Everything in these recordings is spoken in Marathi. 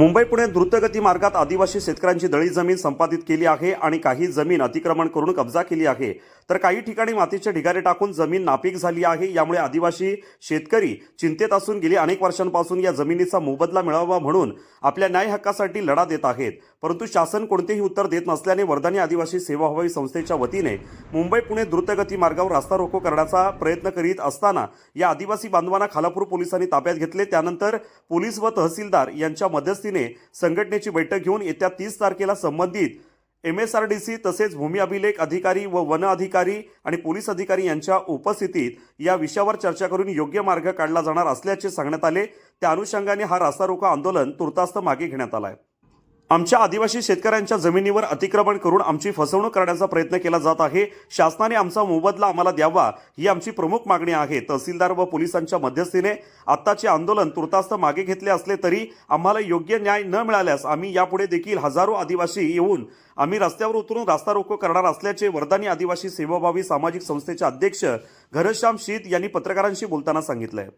मुंबई पुणे द्रुतगती मार्गात आदिवासी शेतकऱ्यांची दळी जमीन संपादित केली आहे आणि काही जमीन अतिक्रमण करून कब्जा केली आहे. तर काही ठिकाणी मातीचे ढिगारे टाकून जमीन नापीक झाली आहे. यामुळे आदिवासी शेतकरी चिंतेत असून गेली अनेक वर्षांपासून या जमिनीचा मोबदला मिळावा म्हणून आपल्या न्याय हक्कासाठी लढा देत आहेत. परंतु शासन कोणतेही उत्तर देत नसल्याने वर्धानी आदिवासी सेवा हवाई संस्थेच्या वतीने मुंबई पुणे द्रुतगती मार्गावर रास्ता रोको करण्याचा प्रयत्न करीत असताना या आदिवासी बांधवांना खालापूर पोलिसांनी ताब्यात घेतले. त्यानंतर पोलीस व तहसीलदार यांच्या दृष्टीने संघटनेची बैठक घेऊन येत्या तीस तारखेला संबंधित M S R D C तसेच भूमी अभिलेख अधिकारी व वन अधिकारी आणि पोलीस अधिकारी यांच्या उपस्थितीत या विषयावर चर्चा करून योग्य मार्ग काढला जाणार असल्याचे सांगण्यात आले. त्या अनुषंगाने हा रास्ता रोको आंदोलन तुर्तास्त मागे घेण्यात आला आहे आमच्या आदिवासी शेतकऱ्यांच्या जमिनीवर अतिक्रमण करून आमची फसवणूक करण्याचा प्रयत्न केला जात आहे. शासनाने आमचा मोबदला आम्हाला द्यावा ही आमची प्रमुख मागणी आहे. तहसीलदार व पोलिसांच्या मध्यस्थीने आत्ताचे आंदोलन तुर्तास्त मागे घेतले असले तरी आम्हाला योग्य न्याय न मिळाल्यास आम्ही यापुढे देखील हजारो आदिवासी येऊन आम्ही रस्त्यावर उतरून रास्ता रोको करणार असल्याचे वर्धानी आदिवासी सेवाभावी सामाजिक संस्थेचे अध्यक्ष घनश्याम शीत यांनी पत्रकारांशी बोलताना सांगितलंय.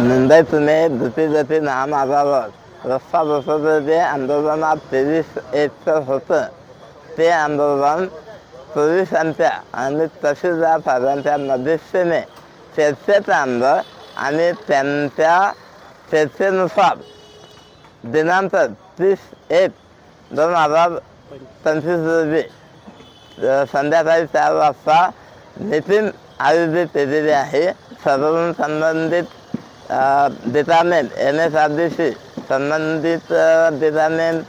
मुंबई पुणे नाम महामार्गावर रस्ता बसवण्याचे आंदोलनात तेवीस एकचं होतं ते आंदोलन पोलिसांच्या आणि तहसीलदार साहेबांच्या मध्यस्थीने चर्चेत आणलं आणि त्यांच्या चर्चेनुसार दिनांक तीस एक दोन हजार पंचवीस रोजी संध्याकाळी चार वाजता नितीन आयोजित केलेली आहे. सर्व संबंधित department N S R D C संबंधित डिपार्टमेंट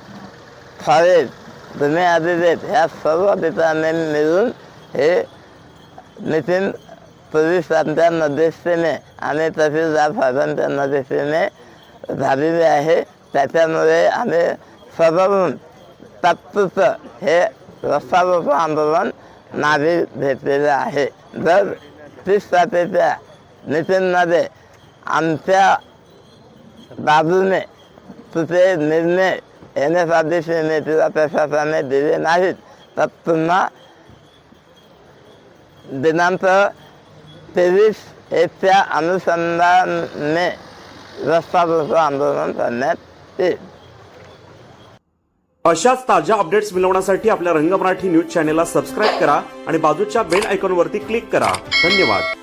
फॉरेस्ट तुम्ही अभिलेख ह्या सर्व डिपार्टमेंट मिळून हे नितीन पोलिसांच्या मध्यस्थीने आणि तहसीलदार साहेबांच्या मध्यस्थीने झालेले आहे. त्याच्यामुळे आम्ही सर्वजण तात्पुरतं हे रस्ता आंदोलन मागे घेतलेलं आहे. जर तीस तारखेच्या नितीनमध्ये आमच्या बाजूने तुझे निर्णय एन एस आर डी सीने प्रशासनाने दिले नाहीत तर पुन्हा दिनांक तेवीस एकच्या अनुसंधाने रस्ता रोको आंदोलन करण्यात येईल अशाच ताज्या अपडेट्स मिळवण्यासाठी आपल्या रंग मराठी न्यूज चॅनेलला सबस्क्राईब करा आणि बाजूच्या बेल आयकॉनवरती क्लिक करा. धन्यवाद.